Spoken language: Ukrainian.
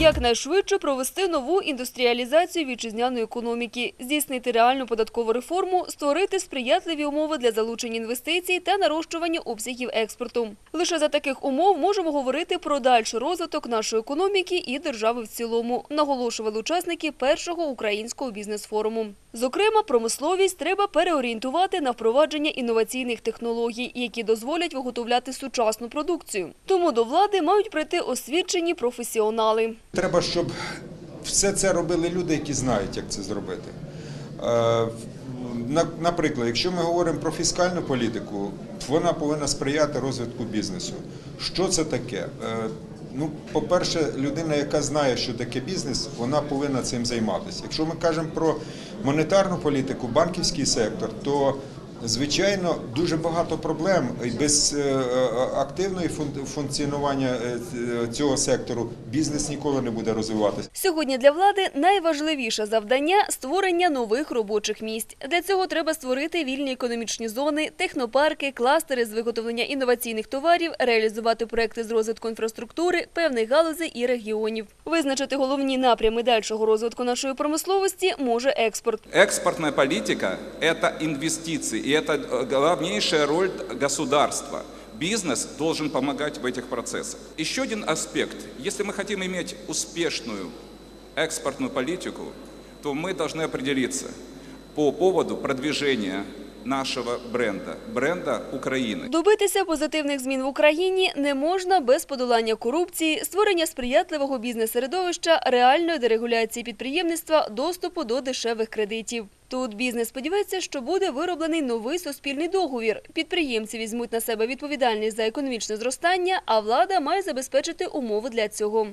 Якнайшвидше провести нову індустріалізацію вітчизняної економіки, здійснити реальну податкову реформу, створити сприятливі умови для залучення інвестицій та нарощування обсягів експорту. Лише за таких умов можемо говорити про дальший розвиток нашої економіки і держави в цілому, наголошували учасники першого українського бізнес-форуму. Зокрема, промисловість треба переорієнтувати на впровадження інноваційних технологій, які дозволять виготовляти сучасну продукцію. Тому до влади мають прийти освічені професіонали. Треба, щоб все це робили люди, які знають, як це зробити. Е, Наприклад, якщо ми говоримо про фіскальну політику, вона повинна сприяти розвитку бізнесу. Що це таке? Е, Ну, по-перше, людина, яка знає, що таке бізнес, вона повинна цим займатися. Якщо ми кажемо про монетарну політику, банківський сектор, то звичайно дуже багато проблем без е, е, функціонування е, цього сектору бізнес ніколи не буде розвиватися. Сьогодні для влади найважливіше завдання – створення нових робочих місць. Для цього треба створити вільні економічні зони, технопарки, кластери з виготовлення інноваційних товарів, реалізувати проекти з розвитку інфраструктури, певних галузей і регіонів. Визначити головні напрями дальшого розвитку нашої промисловості може експорт. Экспортная политика – это инвестиции, и это э, главнейшая роль государства. Бизнес должен помогать в этих процессах. Еще один аспект. Если мы хотим иметь успешную экспортную политику, то мы должны определиться по поводу продвижения нашего бренда, бренда Украины. Добитися позитивних змін в Україні не можна без подолання корупції, створення сприятливого бізнес-середовища, реальної дерегуляції підприємництва, доступу до дешевих кредитів. Тут бізнес сподівається, що буде вироблений новий суспільний договір. Підприємці візьмуть на себе відповідальність за економічне зростання, а влада має забезпечити умови для цього.